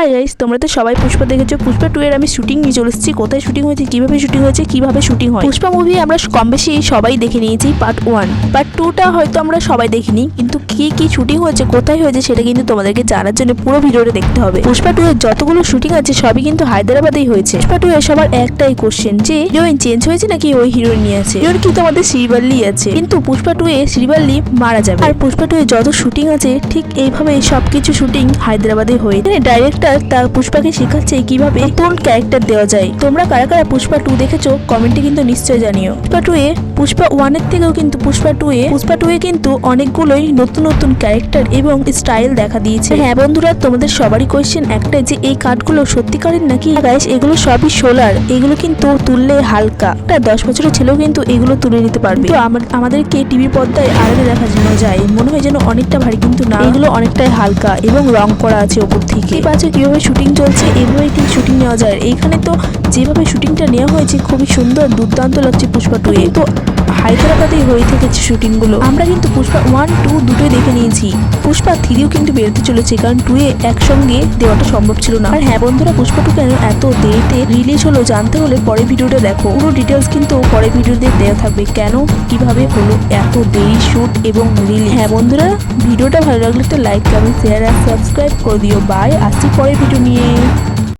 Hi guys তোমরা তো সবাই পুষ্পা দেখেছ। পুষ্পা টু এর আমি শুটিং নিয়ে চলে এসেছি। কোথায় শুটিং হয়েছে? কীভাবে শুটিং হয়েছে? কীভাবে শুটিং হয়? পুষ্পা মুভি আমরা কম বেশি সবাই দেখে নিয়েছি পার্ট ওয়ান পার্ট টুটা হয়তো আমরা সবাই দেখিনি, কিন্তু কি কি শুটিং হয়েছে, কোথায় হয়েছে সেটা কিন্তু তোমাদেরকে জানার জন্য পুরো ভিডিওটা দেখতে হবে। পুষ্পা টু এর যতগুলো শুটিং আছে, সবই কিন্তু হায়দ্রাবাদেই হয়েছে। পুষ্পা টু এর সবার একটাই কোশ্চেন যে হিরোইন চেঞ্জ হয়েছে নাকি ওই হিরোইন নিয়ে আছে? হিরোইন কিন্তু আমাদের শ্রীবাল্লি আছে? কিন্তু পুষ্পা টু এ শ্রীবাল্লি মারা যাবে। আর পুষ্পা টু এর যত শুটিং আছে, ঠিক এইভাবে সবকিছু শুটিং হায়দ্রাবাদে হয়ে ডাইরেক্টর তার পুষ্পাকে শেখাচ্ছে কীভাবে নতুন ক্যারেক্টার দেওয়া যায়। তোমরা কারা কারা পুষ্পা টু দেখেছ কমেন্টে কিন্তু নিশ্চয় জানিও। পুষ্পা টু এ, পুষ্পা ওয়ানের থেকেও কিন্তু পুষ্পা টু এ, পুষ্পা টু এ কিন্তু অনেকগুলোই নতুন নতুন ক্যারেক্টার এবং স্টাইল দেখা দিয়েছে। হ্যাঁ বন্ধুরা, তোমাদের সবারই কোয়েশ্চেন একটাই যে এই কাঠগুলো সত্যিকারের নাকি? গাইস এগুলো সবই সোলার, এগুলো কিন্তু তুললে হালকা। একটা দশ বছরের ছেলেও কিন্তু এগুলো তুলে নিতে পারবে। তো আমাদেরকে টিভি পর্দায় আড়ালে দেখা যায়, মনে হয় যেন অনেকটা ভারী কিন্তু না। এগুলো অনেকটাই হালকা এবং রং করা আছে ওপর থেকে। কীভাবে শুটিং চলছে, এভাবেই ঠিক শুটিং নেওয়া যায়। এইখানে তো যেভাবে শুটিংটা নেওয়া হয়েছে, খুবই সুন্দর, দুর্দান্ত লাগছে পুষ্পা টু এ। তো হায়দ্রাবাদেই হয়ে থেকেছে শুটিংগুলো। আমরা কিন্তু পুষ্পা ওয়ান টু দুটোই দেখে নিয়েছি। পুষ্পা থ্রিও কিন্তু বেরোতে চলেছে কারণ টু এ একসঙ্গে দেওয়াটা সম্ভব ছিল না। আর হ্যাঁ বন্ধুরা পুষ্পা টু কেন এত দেরিতে রিলিজ হলো জানতে হলে পরে ভিডিওটা দেখো। পুরো ডিটেলস কিন্তু পরে ভিডিওতে দেওয়া থাকবে। কেন, কীভাবে হলো এত দেরি শুট এবং রিলিজ হ্যাঁ বন্ধুরা, ভিডিওটা ভালো লাগলে একটা লাইক কমেন্ট শেয়ার আর সাবস্ক্রাইব করে দিও। বাই আসছি পরে ভিডিও নিয়ে।